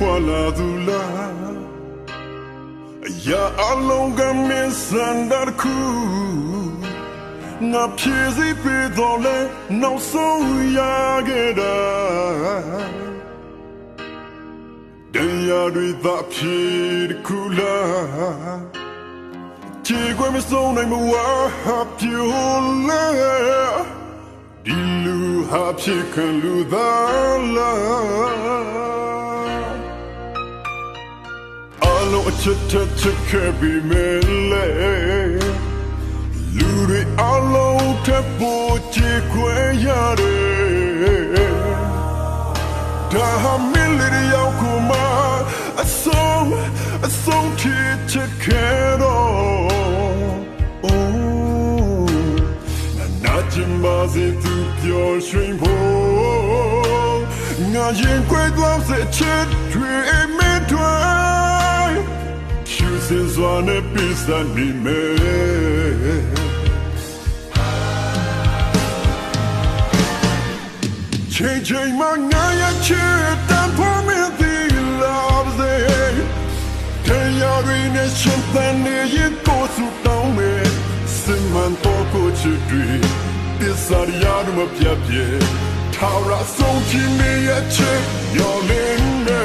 လာသူလားအရာအလုံးကမင်းစံတာတစ်ခုငါဖြည့်စည်ပေးတော့လဲနောက်ဆုံးရခဲ့တာတရားတွေသာဖြည့်တစ်ခုလားချေခွေမဆုံးနိုင်မဝါပြိုလဲဒီလူဟာဖြစ်ခံလူသားလား ချက်ချက်ချက်ခဲ့ပြီးမယ်လေလူတွေအလုံးထပ်ဖို့ချေခွဲရတယ်ဒါဟာမင်းလေးရောက်ခုမှအဆုံးအဆုံးချစ်ချက်ခဲ့တော့အိုးနာနာချင်ပါစေသူပြောရွှင်ဖို့ငါရင်ခွဲသွားစေချစ်တွေမင်း တွေ Choosing one a piece that me me. Changing my naya chit and for me the love day. Tell your nation then you go to down me. Simman toko chitri. This are the yard of Yapie. Tara so me a check your name.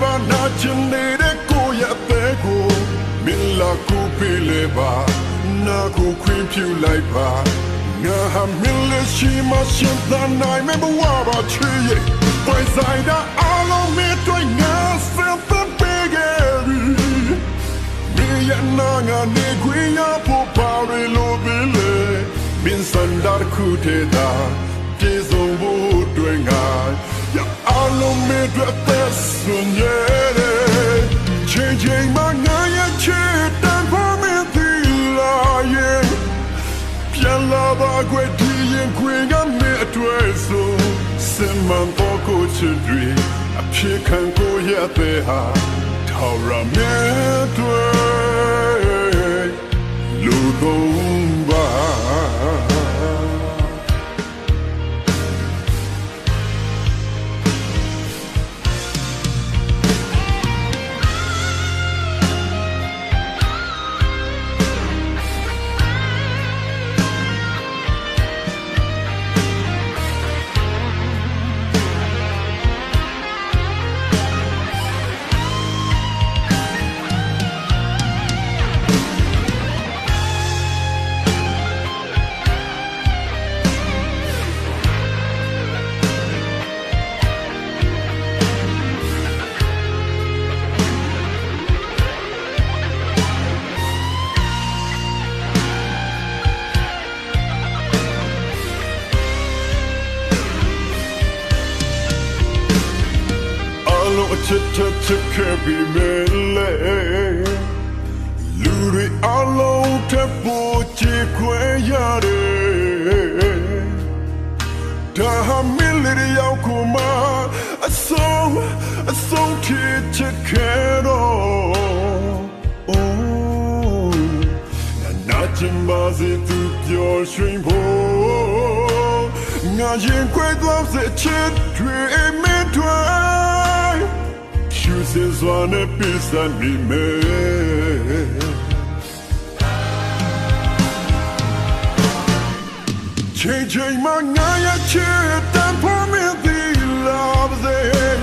စဲနိုင်ပါနာချင်နေတဲ့ကိုယ့်ရဲ့အသေးကိုမင်းလာကိုပေးလေပါနာကိုခွင့်ပြုလိုက်ပါငါဟာမင်းလက်ရှိမှရှင်သန်နိုင်မဘဝပါချွေရဲ့ပိုင်ဆိုင်တာအလုံးမဲ့တွေ့ငါစံပပေးခဲ့ပြီမင်းရဲ့နာငါနေခွင့်ရဖို့ပါရလို့ပြီလေမင်းစန္ဒာခုထေတာပြေဆုံးဖို့အတွက်ငါရအလုံးမဲ့အတွ က်သက်စွန်ရဲ့ချိန်ချိန်မှငါရဲ့ချစ်တန်ဖို့မင်းဒီလာရဲ့ပြန်လာပါခွေဒီရင်ခွေကမဲ့အတွက် ချက်ချက်ချက်ခဲ့ပြီးမယ်လေလူတွေအလုံးထပ်ဖို့ချေခွဲရတယ်ဒါဟာမင်းလေးရောက်ခုမှအဆုံးအဆုံးချစ်ချက်ခဲ့တော့အိုးနာချင်ပါစေသူပြောရွှင်ဖို့ငါရင်ခွဲသွားစေချစ်တွေမင်းတွေ Chooses one a piece that me made. Changing my naya chit and for me the love day.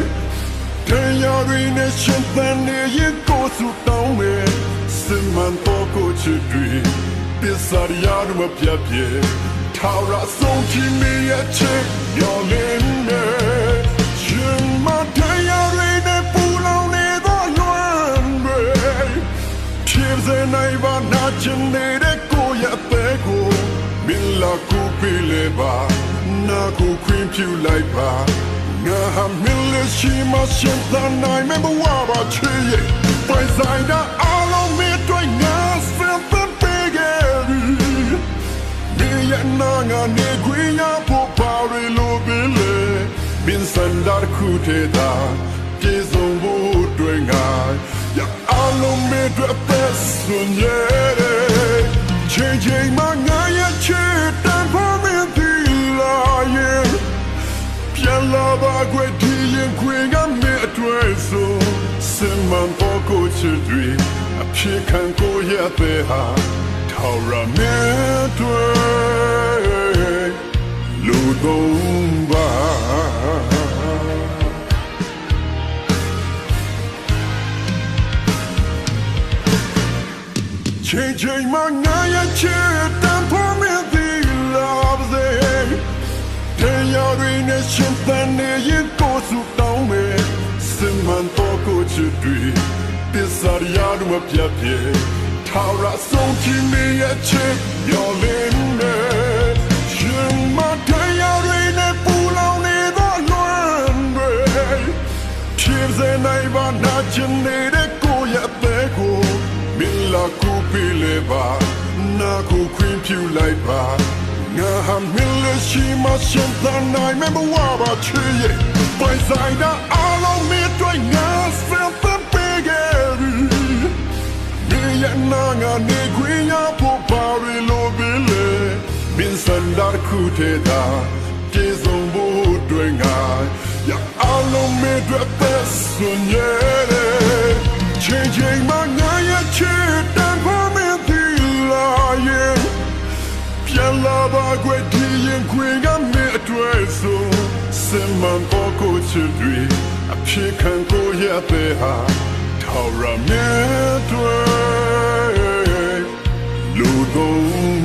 Tell your nation then you go to down me. Simman toko chitri. This are the yard of Piapie. Tara so me a check your name. Shimma ပါနာချင်နေတဲ့ကိုယ့်ရဲ့အသေးကိုမင်းလာကိုပေးလေပါနာကိုခွင့်ပြုလိုက်ပါငါဟာမင်းလက်ရှိမှရှင်သန်နိုင်မဘဝပါချေရဲ့ပိုင်ဆိုင်တာအလုံးမင်းတွေ့ငါစံပန်ပေးခဲ့ပြီနေရနာငါနေခွင့်ရဖို့ပါရလို့ပြီလေမင်းစန္ဒာခုထေတာပြေဆုံးဖို့အတွက်ငါရအ လုံးမေးတဲ့အသက်ဆွန်ရဲချိန်ချိန်မှငါရဲ့ချစ်တန်ဖို့မင်းဒီလာရင်ပြန်လာပါခွေဒီရင်ခွေကမင်းအတွေ့ဆိုစင်မှန်ဖို့ကိုချစ်တွေအဖြစ်ခံကိုရဲ့တဲ့ဟာထောက်ရမင်းတွေ့လူတို့ ချိန်ချိန်မှာငါရဲ့ချစ်တန်ဖို့မသိလားစေတရားရင်းနဲ့ရှင်သန်နေရင်ကိုစုတောင်းမယ်စင်မန်တော့ကိုချစ်တွေပစ္စရိယတို့မပြတ်ပြေထာဝရဆုံးချင်းနေရဲ့ချစ်ရော ပြလေပါနာကိုခွင့်ပြုလိုက်ပါငါဟာမင်းလက်ရှိမှရှင်သန်နိုင်မဘဝပါချေရဲ့ပိုင်ဆိုင်တာအလုံးမင်းတွေ့ငါစံပပေးခဲ့ပြီမင်းရဲ့နာငါနေခွင့်ရဖို့ပါရလိုပြီလေမင်းစန္ဒာခုထေတာကျေဆုံးဖို့တွေ့ငါရအလုံးမင်းတွေ့သက်စွန်ရဲ့ချိန်ချိန်မှငါရဲ့ချစ် ပြန်လာပါကွယ်ဒီရင်ခွေကမင်းအတွေ့ဆိုစင်မန်ပေါ်ကိုချစ်တွေအဖြစ်ခံကိုရတဲ့ဟာထောက်ရမဲတွေ့လူကုန်